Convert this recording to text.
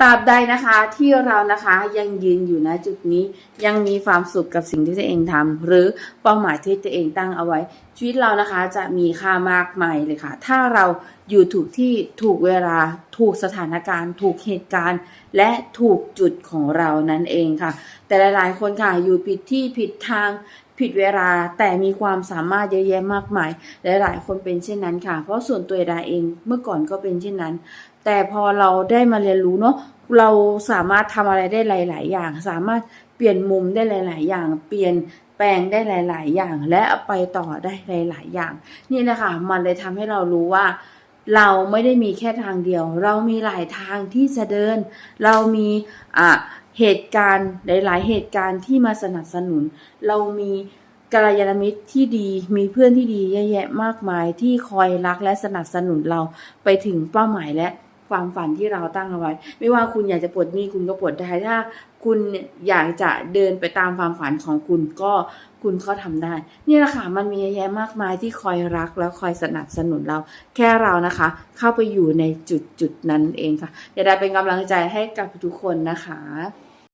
ตราบใดนะคะที่เรานะคะยังยืนอยู่ณจุดนี้ยังมีความสุขกับสิ่งที่ตัวเองทำหรือเป้าหมายที่ตัวเองตั้งเอาไว้ ชีวิตเรานะคะจะมีค่ามากมายเลยค่ะ ถ้าเราอยู่ถูกที่ถูกเวลาถูกสถานการณ์ ถูกเหตุการณ์ และถูกจุดของเรานั่นเองค่ะ แต่หลายๆ คนค่ะอยู่ผิดที่ผิดทาง ผิดเวลาแต่มีความสามารถเยอะแยะมากมายหลายๆคนเป็นเช่นนั้นค่ะ เพราะส่วนตัวดาเองเมื่อก่อนก็เป็นเช่นนั้น แต่พอเราได้มาเรียนรู้เนาะเราสามารถทำอะไรได้หลาย ๆ อย่าง สามารถเปลี่ยนมุมได้หลาย ๆ อย่าง เปลี่ยนแปลงได้หลาย ๆ อย่าง และเอาไปต่อได้หลาย ๆ อย่าง นี่นะคะมันเลยทำให้เรารู้ว่าเราไม่ได้มีแค่ทางเดียว เรามีหลายทางที่จะเดิน เรามีอะ เหตุการณ์หลาย ๆ เหตุการณ์ที่มาสนับสนุน เรามีกัลยาณมิตรที่ดีมีเพื่อนที่ดีเยอะแยะมากมายที่คอยรักและสนับสนุนเราไปถึงเป้าหมายและความฝันที่เราตั้งเอาไว้ ไม่ว่าคุณอยากจะปลดหนี้คุณก็ปลดได้ถ้า คุณอยากจะเดินไปตามความฝันของคุณก็คุณก็ทำได้ นี่แหละค่ะมันมีเยอะแยะมากมายที่คอยรักและคอยสนับสนุนเรา แค่เรานะคะ เข้าไปอยู่ในจุดจุดๆนั้นเองค่ะอยากได้เป็นกำลังใจให้กับทุกคนนะคะ